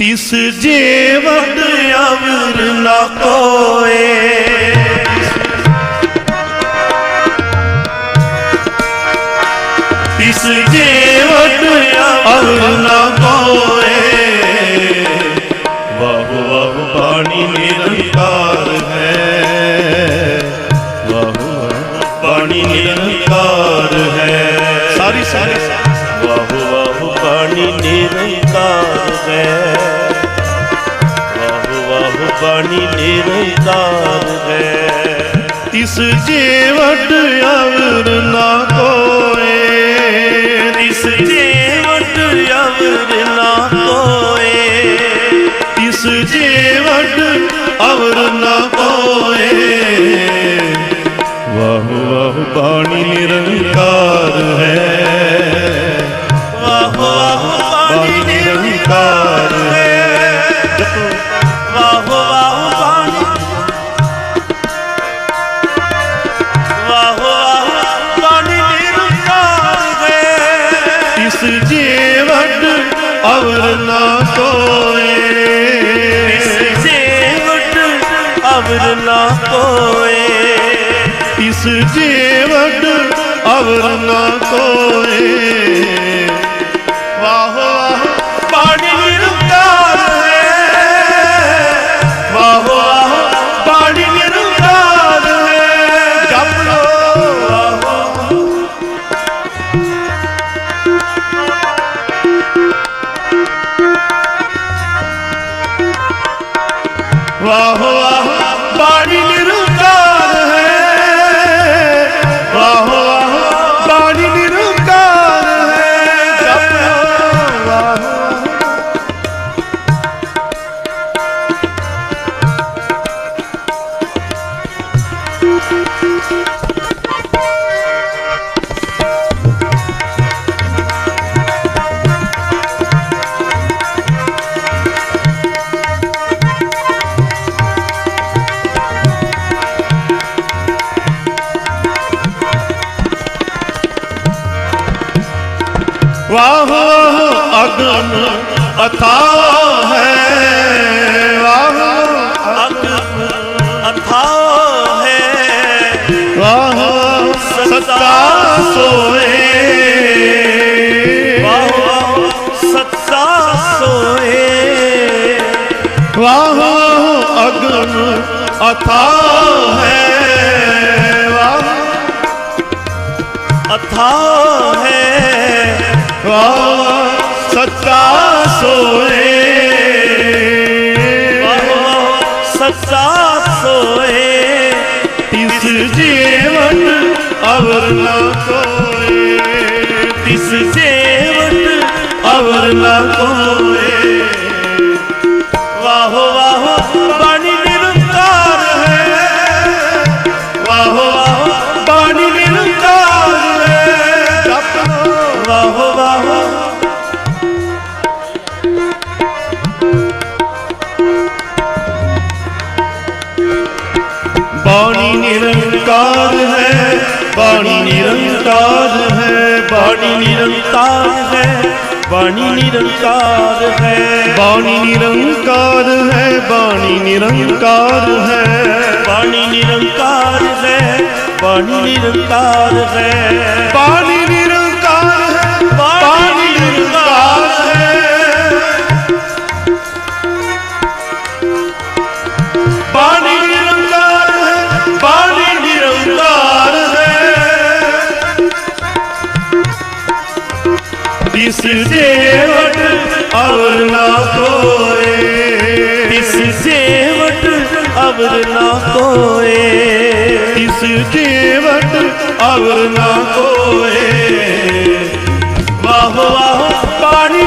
ਤਿਸ ਜੀਵਨ ਅਵਰ ਨਾ ਕੋਏ। ਤਿਸ ਜੀਵਨ ਅਵਰ ਨਾ ਕੋਏ। ਵਾਹ ਵਾਹ ਬਾਣੀ ਨਿਰੰਕਾਰ ਹੈ। ਵਾਹ ਵਾਹ ਬਾਣੀ ਨਿਰੰਕਾਰ ਹੈ। ਸਾਰੀ ਸਾਰੀ। ਵਾਹ ਵਾਹ ਬਾਣੀ ਨਿਰੰਕਾਰ ਵਾਹ ਬਾਣੀ ਨਿਰੰਕਾਰ ਹੈ। ਤਿਸ ਜੀਵਟ ਅਵਰ ਨਾ ਕੋਏ। ਤਿਸ ਜੀਵਟ ਅਵਰ ਨਾ ਕੋਏ। ਤਿਸ ਜੀਵਟ ਅਵਰ ਨਾ ਕੋਏ। ਵਾਹ ਵਾਹ, ਬਾਣੀ ਨਿਰੰਕਾਰ ਹੈ। ਅਵਰ ਨਾ ਕੋਏ ਇਸ ਜੀਵਨ ਅਵਰ ਨਾ ਕੋਏ ਵਾਹ ਵਾਹ, ਬਾਣੀ ਨਿਰੰਕਾਰ ਹੈ ਵਾਹ ਵਾਹ, ਬਾਣੀ ਨਿਰੰਕਾਰ ਹੈ ਜਪ ਲੋ। ਵਾਹ ਵਾਹ ਵਾਹ ਵਾਹ தாழிலிருந்து ਵਾਹ ਅਗਨ ਅਥਾਹ ਹੈ ਵਾਹ ਅਗਨ ਅਥਾਹ ਹੈ। ਵਾਹ ਸੱਤਾ ਸੋਏ। ਵਾਹ ਸੱਤਾ ਸੋਏ। ਵਾਹ ਅਗਨ ਅਥਾਹ ਹੈ ਵਾਹ ਅਥਾ ਹੈ। ਵਾਹ ਸੱਚਾ ਸੋਏ। ਵਾਹ ਸੱਚਾ ਸੋਏ। ਤਿਸ ਜੀਵਨ ਅਵਰ ਨਾ ਕੋਏ। ਤਿਸ ਜੀਵਨ ਅਵਰ ਨਾ ਕੋਏ। ਬਾਣੀ ਨਿਰੰਕਾਰ ਹੈ ਬਾਣੀ ਨਿਰੰਕਾਰ ਹੈ ਬਾਣੀ ਨਿਰੰਕਾਰ ਹੈ ਬਾਣੀ ਨਿਰੰਕਾਰ ਹੈ। ਬਾਣੀ ਨਿਰੰਕਾਰ ਹੈ ਬਾਣੀ ਨਿਰੰਕਾਰ ਹੈ। ਬਾਣੀ ਨਿਰੰਕਾਰ ਹੈ ਬਾਣੀ ਨਿਰੰਕਾਰ ਹੈ। ਬਾਣੀ ਨਿਰੰਕਾਰ सेवट अवर ना कोए तिस सेवट अवर ना कोए तिस सेवट अवर ना कोए वाह वाह पानी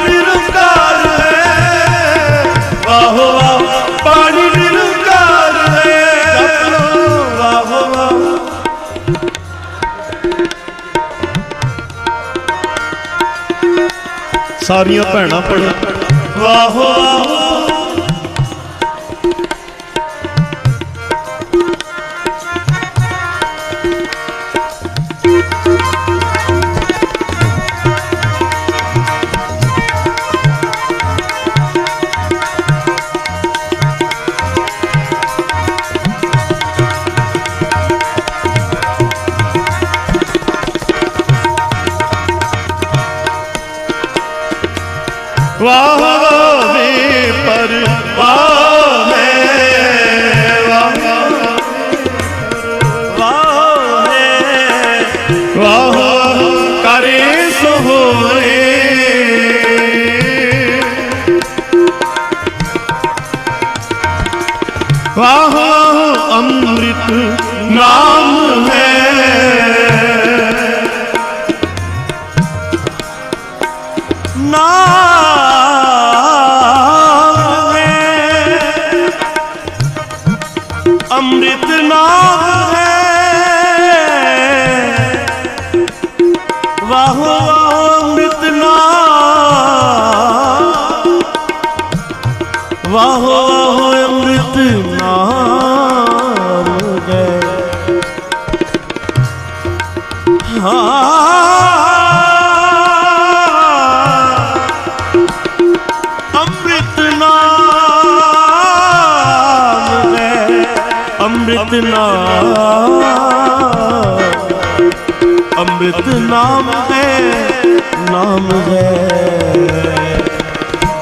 ਸਾਰੀਆਂ ਭੈਣਾਂ ਪੜੋ ਵਾਹ ਵਾਹ ਵਾਹ ਵਾਹ ਅੰਮ੍ਰਿਤ ਨਾਮ ਹੈ। ਨਾਮ ਹੈ। ਅੰਮ੍ਰਿਤ ਨਾਮ ਹੈ। ਵਾਹ ਵਾਹ ਅੰਮ੍ਰਿਤ ਨਾਮ ਹੈ ਅੰਮ੍ਰਿਤ ਨਾਮ ਅੰਮ੍ਰਿਤ ਨਾਮ ਹੈ ਨਾਮ ਹੈ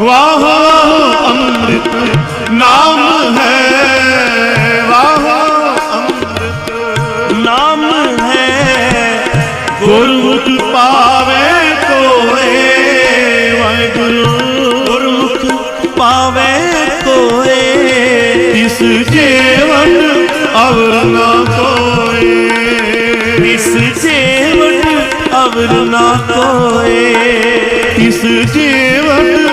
ਵਾਹ ਅੰਮ੍ਰਿਤ ਇਸ ਜੀਵਨ ਅਵਰ ਨਾ ਕੋਏ ਇਸ ਜੀਵਨ ਅਵਰ ਨਾ ਕੋਏ ਇਸ ਜੀਵਨ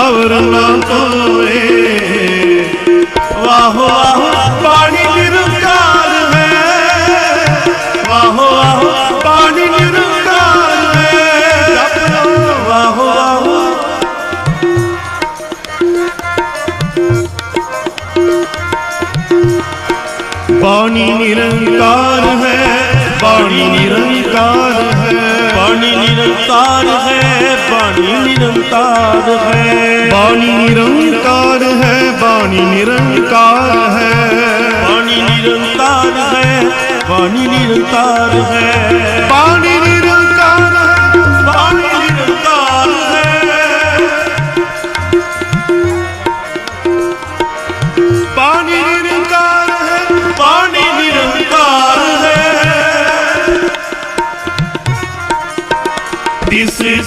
ਅਵਰ ਨਾ ਕੋਏ ਵਾਹ ਪਾਣੀ ਨਿਰੰਕਾਰ ਹੈ ਪਾਣੀ ਨਿਰੰਕਾਰ ਹੈ। ਬਾਣੀ ਨਿਰੰਕਾਰ ਹੈ ਬਾਣੀ ਨਿਰੰਕਾਰ ਹੈ। ਬਾਣੀ ਨਿਰੰਕਾਰ ਹੈ ਬਾਣੀ ਨਿਰੰਕਾਰ ਹੈ। ਬਾਣੀ ਨਿਰੰਕਾਰ ਹੈ ਬਾਣੀ ਨਿਰੰਕਾਰ ਹੈ। ਬਾਣੀ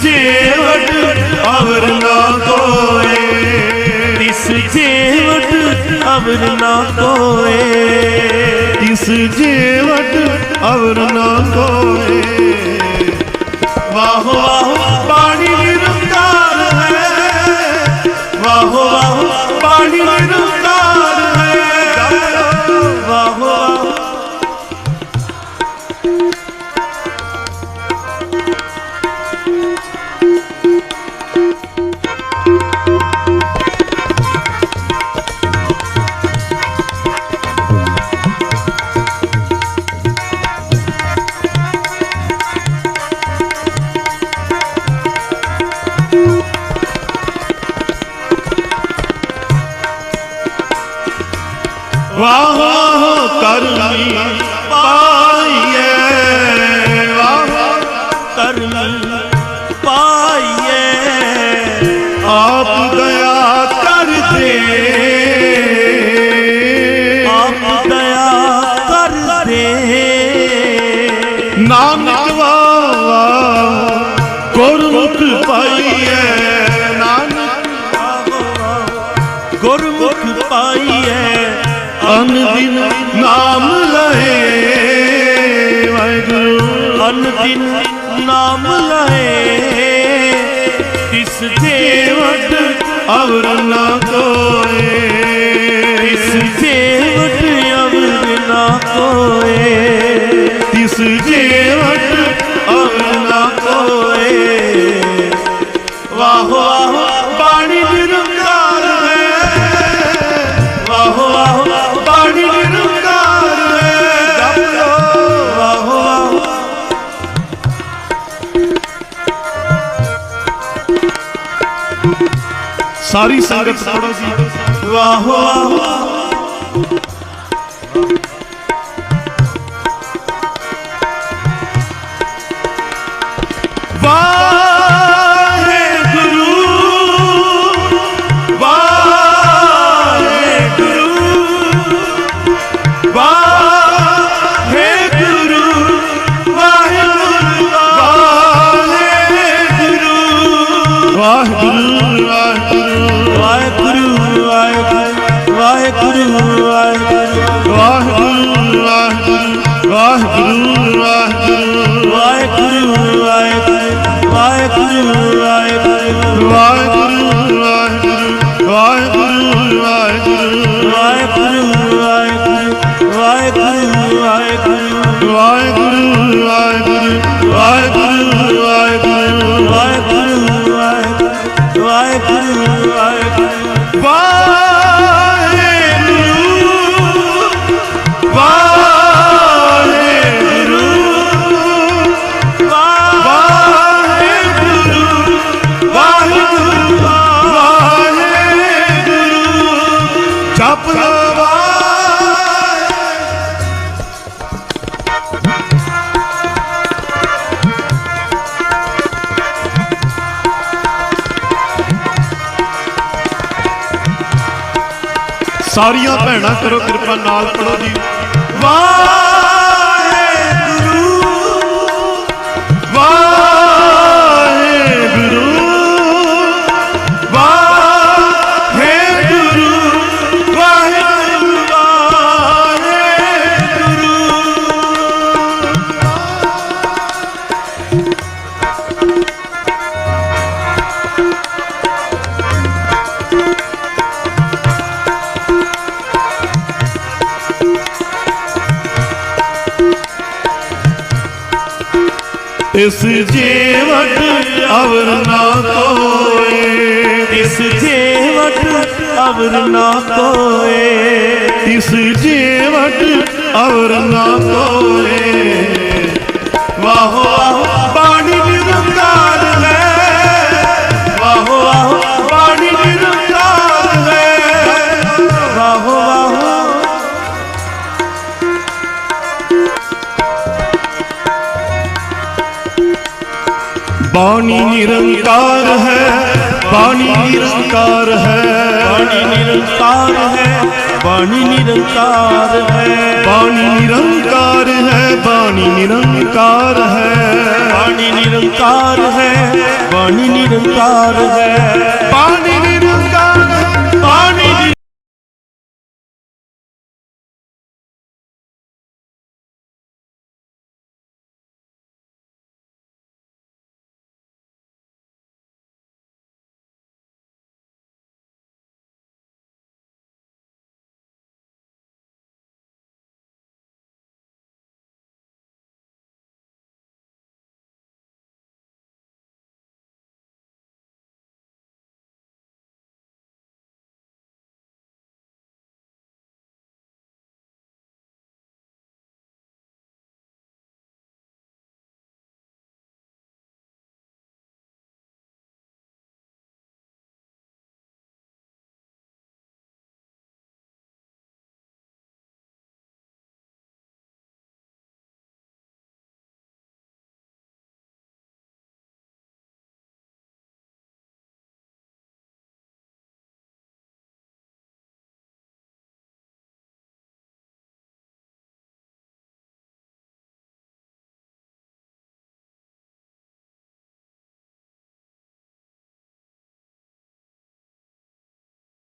ਜੀਵਟ ਅਵਰ ਨਾ ਕੋਏ ਇਸ ਜੀਵਟ ਅਵਰ ਨਾ ਕੋਏ ਤਿਸ ਜੀਵਟ ਅਵਰ ਨਾ ਕੋਏ ਪਾਈਏ। ਆਪ ਦਇਆ ਕਰ ਦੇ ਆਪ ਦਇਆ ਕਰ ਦੇ ਨਾਨਕ ਵਾਵਾ ਗੁਰਮੁਖ ਪਾਈਏ। ਨਾਨਕ ਗੁਰਮੁਖ ਪਾਈਐ ਅਨ ਦਿਨ ਨਾਮ ਲਏ। ਵਾਹਿਗੁਰੂ। ਅਨ ਦਿਨ ਨਾਮ ਲਾਏ ਤਿਸ ਦੇ ਵਟ ਅਵਰ ਨਾ ਕੋਏ ਤਿਸ ਦੇ ਵਟ ਅਵਰ ਨਾ ਕੋਏ ਤਿਸ ਦੇ ਸਾਰੀ ਸੰਗਤ ਪੜੋ ਜੀ। ਵਾਹ ਵਾਹ। ਕਿਰਪਾ ਨਾਲ ਪੜੋ ਜੀ। ਇਸ ਜੀਵਟ ਅਵਰ ਨਾ ਕੋਏ ਇਸ ਜੀਵਟ ਅਵਰ ਨਾ ਕੋਏ ਇਸ ਜੀਵਟ ਅਵਰ ਨਾ ਕੋਏ ਵਾਹੋ ਵਾਹੋ। ਬਾਣੀ ਨਿਰੰਕਾਰ ਹੈ ਬਾਣੀ ਨਿਰੰਕਾਰ ਹੈ। ਬਾਣੀ ਨਿਰੰਕਾਰ ਹੈ ਬਾਣੀ ਨਿਰੰਕਾਰ ਹੈ। ਬਾਣੀ ਨਿਰੰਕਾਰ ਹੈ ਬਾਣੀ ਨਿਰੰਕਾਰ ਹੈ। ਬਾਣੀ ਨਿਰੰਕਾਰ ਹੈ ਬਾਣੀ ਨਿਰੰਕਾਰ ਹੈ। ਬਾਣੀ ਨਿਰੰਕਾਰ